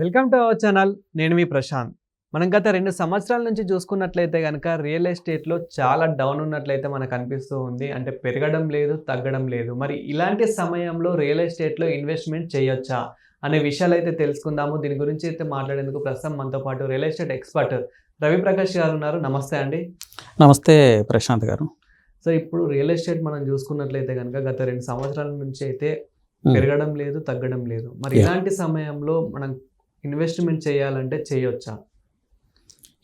Welcome to our channel నేను మీ ప్రశాంత్. మనం గత రెండు సంవత్సరాల నుంచి చూసుకున్నట్లయితే కనుక రియల్ ఎస్టేట్లో చాలా డౌన్ ఉన్నట్లయితే మనకు అనిపిస్తూ ఉంది. అంటే పెరగడం లేదు తగ్గడం లేదు. మరి ఇలాంటి సమయంలో రియల్ ఎస్టేట్లో ఇన్వెస్ట్మెంట్ చేయొచ్చా అనే విషయాలు అయితే తెలుసుకుందాము. దీని గురించి అయితే మాట్లాడేందుకు ప్రస్తుతం మనతో పాటు real estate expert Ravi Prakash garu ఉన్నారు. నమస్తే అండి. నమస్తే ప్రశాంత్ గారు. సో ఇప్పుడు రియల్ ఎస్టేట్ మనం చూసుకున్నట్లయితే కనుక గత రెండు సంవత్సరాల నుంచి అయితే Hmm. పెరగడం లేదు తగ్గడం లేదు. మరి. ఇలాంటి సమయంలో మనం ఇన్వెస్ట్మెంట్ చేయాలంటే చేయొచ్చా?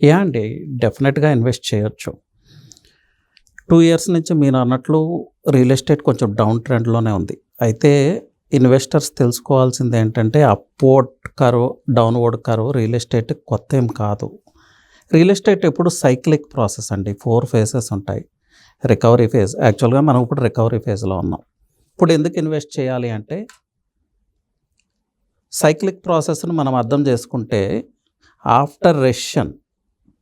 యా అండి డెఫినెట్గా ఇన్వెస్ట్ చేయొచ్చు. టూ ఇయర్స్ నుంచి మీరు అన్నట్లు రియల్ ఎస్టేట్ కొంచెం డౌన్ ట్రెండ్లోనే ఉంది. అయితే ఇన్వెస్టర్స్ తెలుసుకోవాల్సింది ఏంటంటే upward curve downward curve real estate కొత్త ఏం కాదు. రియల్ ఎస్టేట్ ఎప్పుడు సైక్లిక్ ప్రాసెస్ అండి. ఫోర్ ఫేజెస్ ఉంటాయి. రికవరీ ఫేజ్ యాక్చువల్గా మనం ఇప్పుడు రికవరీ ఫేజ్లో ఉన్నాం. ఇప్పుడు ఎందుకు ఇన్వెస్ట్ చేయాలి అంటే సైక్లిక్ ప్రాసెస్ను మనం అర్థం చేసుకుంటే ఆఫ్టర్ రెషన్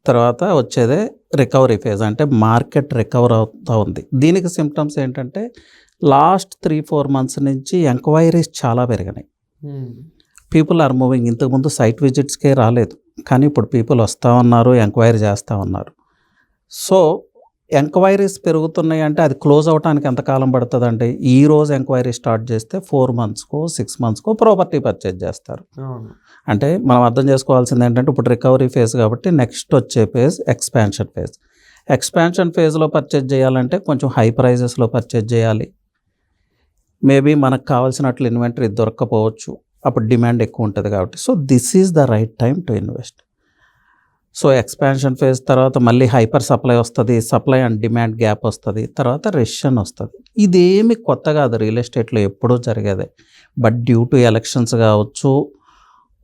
తర్వాత వచ్చేదే రికవరీ ఫేజ్ అంటే మార్కెట్ రికవర్ అవుతూ ఉంది. దీనికి సిమ్టమ్స్ ఏంటంటే లాస్ట్ త్రీ ఫోర్ మంత్స్ నుంచి ఎంక్వైరీస్ చాలా పెరిగినాయి. పీపుల్ ఆర్ మూవింగ్ ఇంతకుముందు సైట్ విజిట్స్కే రాలేదు. కానీ ఇప్పుడు పీపుల్ వస్తూ ఉన్నారు ఎంక్వైరీ చేస్తూ ఉన్నారు. సో ఎంక్వైరీస్ పెరుగుతున్నాయి అంటే అది క్లోజ్ అవడానికి ఎంతకాలం పడుతుందండి? ఈ రోజు ఎంక్వైరీ స్టార్ట్ చేస్తే ఫోర్ మంత్స్కో సిక్స్ మంత్స్కో ప్రాపర్టీ పర్చేజ్ చేస్తారు. అంటే మనం అర్థం చేసుకోవాల్సింది ఏంటంటే ఇప్పుడు రికవరీ ఫేజ్ కాబట్టి నెక్స్ట్ వచ్చే ఫేజ్ ఎక్స్పాన్షన్ ఫేజ్. ఎక్స్పాన్షన్ ఫేజ్లో పర్చేజ్ చేయాలంటే కొంచెం హై ప్రైజెస్లో పర్చేజ్ చేయాలి. మేబీ మనకు కావాల్సినట్లు ఇన్వెంటరీ దొరక్కపోవచ్చు. అప్పుడు డిమాండ్ ఎక్కువ ఉంటుంది కాబట్టి. So this is the right time to invest. So expansion phase తర్వాత మళ్ళీ హైపర్ సప్లై వస్తుంది సప్లై అండ్ డిమాండ్ గ్యాప్ వస్తుంది తర్వాత రెషన్ వస్తుంది. ఇదేమి కొత్త కాదు రియల్ ఎస్టేట్లో ఎప్పుడూ జరిగేదే. బట్ డ్యూ టు ఎలక్షన్స్ కావచ్చు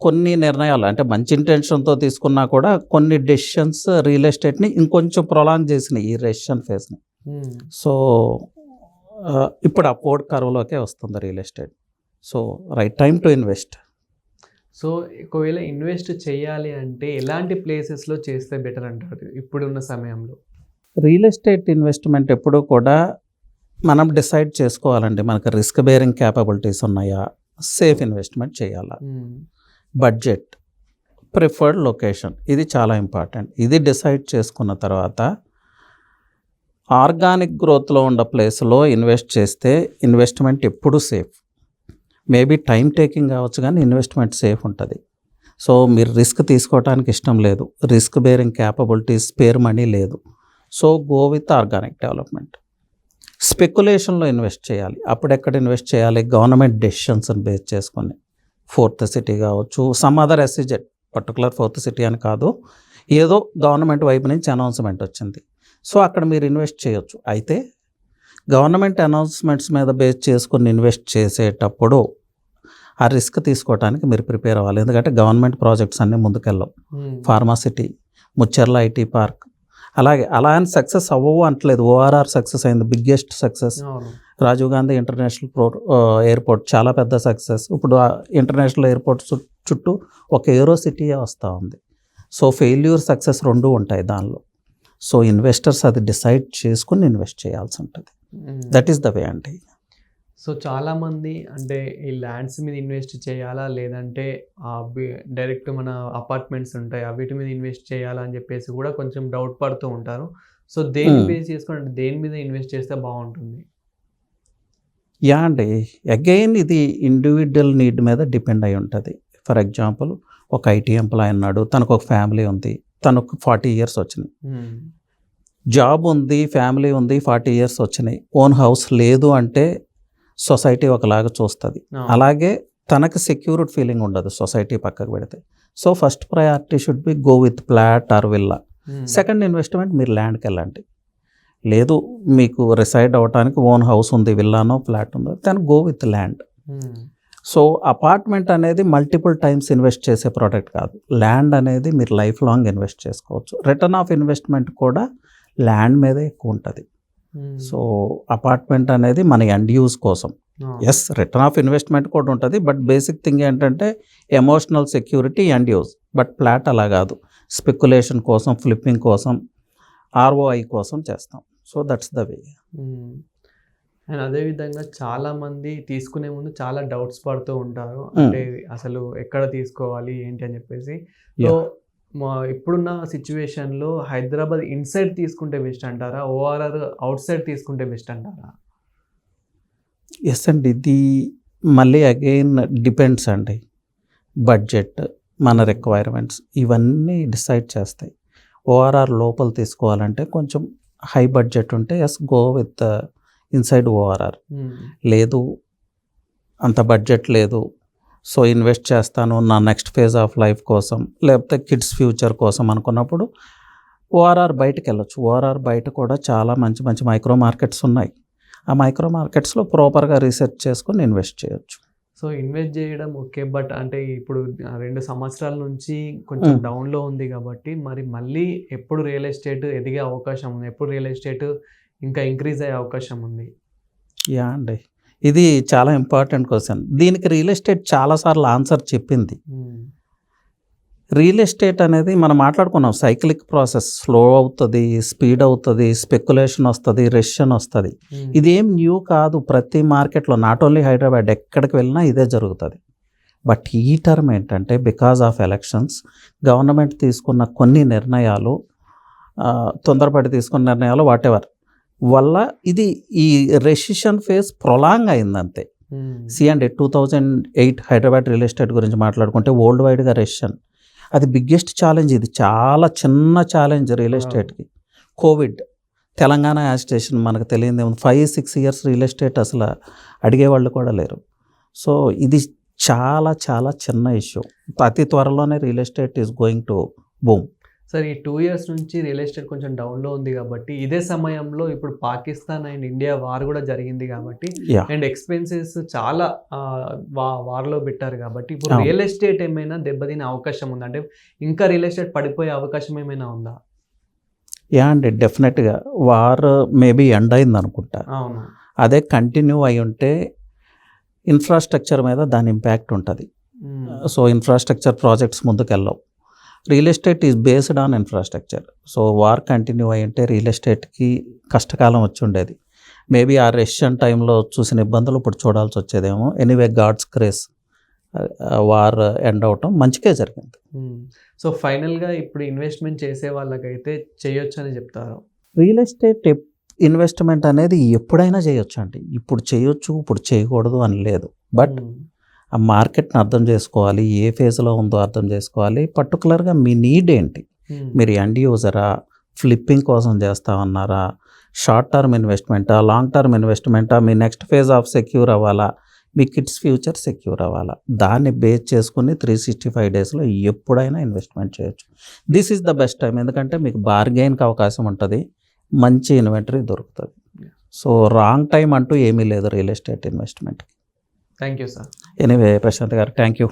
కొన్ని నిర్ణయాలు అంటే మంచి ఇంటెన్షన్తో తీసుకున్నా కూడా కొన్ని డెసిషన్స్ రియల్ ఎస్టేట్ని ఇంకొంచెం ప్రొలాంగ్ చేసినాయి ఈ రెషన్ ఫేజ్ని. సో ఆ, ఇప్పుడు అప్వర్డ్ కర్వ్లోకే వస్తుంది real estate. So right time to invest. So ఒకవేళ ఇన్వెస్ట్ చేయాలి అంటే ఎలాంటి ప్లేసెస్లో చేస్తే బెటర్ అంటారు? ఇప్పుడున్న సమయంలో. రియల్ ఎస్టేట్ ఇన్వెస్ట్మెంట్ ఎప్పుడూ కూడా మనం డిసైడ్ చేసుకోవాలండి. మనకు రిస్క్ బేరింగ్ క్యాపబిలిటీస్ ఉన్నాయా? సేఫ్ ఇన్వెస్ట్మెంట్ చేయాలా. బడ్జెట్ ప్రిఫర్డ్ లొకేషన్ ఇది చాలా ఇంపార్టెంట్. ఇది డిసైడ్ చేసుకున్న తర్వాత ఆర్గానిక్ గ్రోత్లో ఉన్న ప్లేస్లో ఇన్వెస్ట్ చేస్తే ఇన్వెస్ట్మెంట్ ఎప్పుడూ సేఫ్. మేబీ టైం టేకింగ్ కావచ్చు కానీ ఇన్వెస్ట్మెంట్ సేఫ్ ఉంటుంది. సో మీరు రిస్క్ తీసుకోవడానికి ఇష్టం లేదు. Risk bearing capabilities spare money లేదు. So go with organic development. స్పెక్యులేషన్లో invest చేయాలి. అప్పుడెక్కడ ఇన్వెస్ట్ చేయాలి? గవర్నమెంట్ డెసిషన్స్ని బేస్ చేసుకొని. ఫోర్త్ సిటీ కావచ్చు some other SEZ particular fourth city అని కాదు. ఏదో గవర్నమెంట్ వైపు నుంచి అనౌన్స్మెంట్ వచ్చింది. సో అక్కడ మీరు ఇన్వెస్ట్ చేయొచ్చు. అయితే గవర్నమెంట్ అనౌన్స్మెంట్స్ మీద బేస్ చేసుకుని ఇన్వెస్ట్ చేసేటప్పుడు ఆ రిస్క్ తీసుకోవడానికి మీరు ప్రిపేర్ అవ్వాలి. ఎందుకంటే గవర్నమెంట్ ప్రాజెక్ట్స్ అన్నీ ముందుకెళ్ళవు. Pharma city Mucherla IT park. అలాగే అలా అని సక్సెస్ అవ్వవు అంటలేదు ఓఆర్ఆర్ సక్సెస్ అయింది. Biggest success. Rajiv Gandhi international pro airport చాలా పెద్ద సక్సెస్. ఇప్పుడు ఇంటర్నేషనల్ ఎయిర్పోర్ట్ చుట్టూ ఒక ఏరో సిటీయే వస్తూ ఉంది. సో ఫెయిల్యూర్ సక్సెస్ రెండు ఉంటాయి దానిలో. సో ఇన్వెస్టర్స్ అది డిసైడ్ చేసుకుని ఇన్వెస్ట్ చేయాల్సి ఉంటుంది. దట్ ఈస్ ద వే అండి. సో చాలా మంది అంటే ఈ ల్యాండ్స్ మీద ఇన్వెస్ట్ చేయాలా? లేదంటే డైరెక్ట్ మన అపార్ట్మెంట్స్ ఉంటాయి ఆ వీటి మీద ఇన్వెస్ట్ చేయాలా అని చెప్పేసి కూడా కొంచెం డౌట్ పడుతూ ఉంటారు. సో దేని. బేస్ చేసుకుని అంటే దేని మీద ఇన్వెస్ట్ చేస్తే బాగుంటుంది? యా అండి. అగైన్ ఇది ఇండివిజువల్ నీడ్ మీద డిపెండ్ అయి ఉంటుంది. ఫర్ ఎగ్జాంపుల్ ఒక ఐటీ ఎంప్లాయ్ అన్నాడు తనకు ఒక ఫ్యామిలీ ఉంది తనకు ఫార్టీ ఇయర్స్ వచ్చినాయి. జాబ్ ఉంది ఫ్యామిలీ ఉంది ఫార్టీ ఇయర్స్ వచ్చినాయి. ఓన్ హౌస్ లేదు అంటే సొసైటీ ఒకలాగా చూస్తుంది. అలాగే తనకు సెక్యూర్డ్ ఫీలింగ్ ఉండదు సొసైటీ పక్కకు పెడితే so first priority should be go with plot or villa Hmm. Second investment మీరు ల్యాండ్కి వెళ్ళండి లేదు మీకు రిసైడ్ అవ్వడానికి ఓన్ హౌస్ ఉంది విల్లానో ఫ్లాట్ ఉందో దాని go with land. So apartment అనేది మల్టిపుల్ టైమ్స్ ఇన్వెస్ట్ చేసే ప్రోడక్ట్ కాదు ల్యాండ్ అనేది మీరు లైఫ్ లాంగ్ ఇన్వెస్ట్ చేసుకోవచ్చు రిటర్న్ ఆఫ్ ఇన్వెస్ట్మెంట్ కూడా ల్యాండ్ మీదే ఎక్కువ ఉంటుంది. సో అపార్ట్మెంట్ అనేది మన ఎండ్ యూజ్ కోసం. ఎస్ రిటర్న్ ఆఫ్ ఇన్వెస్ట్మెంట్ కూడా ఉంటుంది బట్ బేసిక్ థింగ్ ఏంటంటే emotional security end use but flat అలా కాదు. స్పెక్యులేషన్ కోసం ఫ్లిప్పింగ్ కోసం ఆర్ఓఐ కోసం చేస్తాం. So that's the way. And అదే విధంగా చాలా మంది తీసుకునే ముందు చాలా డౌట్స్ పడుతూ ఉంటారు. అంటే అసలు ఎక్కడ తీసుకోవాలి ఏంటి అని చెప్పేసి. సో మా ఇప్పుడున్న సిచ్యువేషన్లో హైదరాబాద్ ఇన్సైడ్ తీసుకుంటే బెస్ట్ అంటారా? ఓఆర్ఆర్ అవుట్ సైడ్ తీసుకుంటే బెస్ట్ అంటారా? ఎస్ అండి. ఇది మళ్ళీ అగైన్ డిపెండ్స్ అండి. బడ్జెట్ మన రిక్వైర్మెంట్స్ ఇవన్నీ డిసైడ్ చేస్తాయి. ఓఆర్ఆర్ లోపల తీసుకోవాలంటే కొంచెం హై బడ్జెట్ ఉంటే yes go with inside ORR లేదు అంత బడ్జెట్ లేదు సో ఇన్వెస్ట్ చేస్తాను నా నెక్స్ట్ ఫేజ్ ఆఫ్ లైఫ్ కోసం లేకపోతే కిడ్స్ ఫ్యూచర్ కోసం అనుకున్నప్పుడు ఓఆర్ఆర్ బయటకు వెళ్ళొచ్చు. ఓఆర్ఆర్ బయట కూడా చాలా మంచి మంచి మైక్రో మార్కెట్స్ ఉన్నాయి. ఆ మైక్రో మార్కెట్స్లో ప్రాపర్గా రీసెర్చ్ చేసుకొని ఇన్వెస్ట్ చేయొచ్చు. సో ఇన్వెస్ట్ చేయడం ఓకే బట్ అంటే ఇప్పుడు రెండు సంవత్సరాల నుంచి కొంచెం Mm. డౌన్లో ఉంది కాబట్టి మరి మళ్ళీ ఎప్పుడు రియల్ ఎస్టేట్ ఎదిగే అవకాశం ఉంది ఎప్పుడు రియల్ ఎస్టేట్ ఇంకా ఇంక్రీజ్ అయ్యే అవకాశం ఉంది? యా అండి. ఇది చాలా ఇంపార్టెంట్ క్వశ్చన్. దీనికి రియల్ ఎస్టేట్ చాలాసార్లు ఆన్సర్ చెప్పింది. Mm. రియల్ ఎస్టేట్ అనేది మనం మాట్లాడుకున్నాం సైక్లిక్ ప్రాసెస్ స్లో అవుతుంది స్పీడ్ అవుతుంది స్పెక్యులేషన్ వస్తుంది రెషన్ వస్తుంది. Mm. ఇదేం న్యూ కాదు ప్రతి మార్కెట్లో నాట్ ఓన్లీ హైదరాబాద్ ఎక్కడికి వెళ్ళినా ఇదే జరుగుతుంది. బట్ ఈ టర్మ్ ఏంటంటే బికాజ్ ఆఫ్ ఎలక్షన్స్ గవర్నమెంట్ తీసుకున్న కొన్ని నిర్ణయాలు తొందరపడి తీసుకున్న నిర్ణయాలు వాట్ ఎవర్ వల్ల ఇది ఈ రెసిషన్ ఫేజ్ ప్రొలాంగ్ అయిందంతే. Mm. సి and two thousand eight Hyderabad real estate గురించి మాట్లాడుకుంటే వరల్డ్ వైడ్గా రెషన్ అది బిగ్గెస్ట్ ఛాలెంజ్ ఇది. చాలా చిన్న ఛాలెంజ్ రియల్ ఎస్టేట్కి. కోవిడ్ తెలంగాణ యాజిటేషన్ మనకు తెలియదు five six years real estate అసలు అడిగేవాళ్ళు కూడా లేరు. సో ఇది చాలా చాలా చిన్న ఇష్యూ. అతి త్వరలోనే real estate is going to boom. Sir ఈ టూ ఇయర్స్ నుంచి రియల్ ఎస్టేట్ కొంచెం డౌన్లో ఉంది కాబట్టి ఇదే సమయంలో ఇప్పుడు పాకిస్తాన్ అండ్ ఇండియా వార్ కూడా జరిగింది కాబట్టి అండ్ ఎక్స్పెన్సెస్ చాలా వార్లో పెట్టారు కాబట్టి ఇప్పుడు. రియల్ ఎస్టేట్ ఏమైనా దెబ్బతినే అవకాశం ఉందా? అంటే ఇంకా రియల్ ఎస్టేట్ పడిపోయే అవకాశం ఏమైనా ఉందా? యా అండి డెఫినెట్గా వార్ మేబీ ఎండ్ అయింది అనుకుంటా. అవును. అదే కంటిన్యూ అయి ఉంటే ఇన్ఫ్రాస్ట్రక్చర్ మీద దాని ఇంపాక్ట్ ఉంటుంది. So infrastructure projects ముందుకెళ్ళవు. Real estate is based on infrastructure. So war continue అయి ఉంటే రియల్ ఎస్టేట్కి కష్టకాలం వచ్చి ఉండేది. మేబీ ఆ రష్యన్ టైంలో చూసిన ఇబ్బందులు ఇప్పుడు చూడాల్సి వచ్చేదేమో. Anyway god's grace war end అవటం మంచిగా జరిగింది. సో ఫైనల్గా ఇప్పుడు ఇన్వెస్ట్మెంట్ చేసే వాళ్ళకైతే చేయొచ్చు అని చెప్తారు. రియల్ ఎస్టేట్ ఇన్వెస్ట్మెంట్ అనేది ఎప్పుడైనా చేయొచ్చు అండి ఇప్పుడు చేయొచ్చు ఇప్పుడు చేయకూడదు అని లేదు. బట్. ఆ మార్కెట్ని అర్థం చేసుకోవాలి ఏ ఫేజ్లో ఉందో అర్థం చేసుకోవాలి. పర్టికులర్గా మీ నీడ్ ఏంటి. మీరు ఎండ్ యూజరా? ఫ్లిప్పింగ్ కోసం చేస్తామన్నారా షార్ట్ టర్మ్ ఇన్వెస్ట్మెంటా? లాంగ్ టర్మ్ ఇన్వెస్ట్మెంటా? మీ నెక్స్ట్ ఫేజ్ ఆఫ్ సెక్యూర్ అవ్వాలా? మీ కిడ్స్ ఫ్యూచర్ సెక్యూర్ అవ్వాలా? దాన్ని బేస్ చేసుకుని త్రీ సిక్స్టీ ఫైవ్ డేస్లో ఎప్పుడైనా ఇన్వెస్ట్మెంట్ చేయొచ్చు. This is the best time ఎందుకంటే మీకు బార్గెయిన్కి అవకాశం ఉంటుంది. మంచి ఇన్వెంటరీ దొరుకుతుంది. సో రాంగ్ టైం అంటూ ఏమీ లేదు real estate investment thank you sir. Anyway Prashanth garu thank you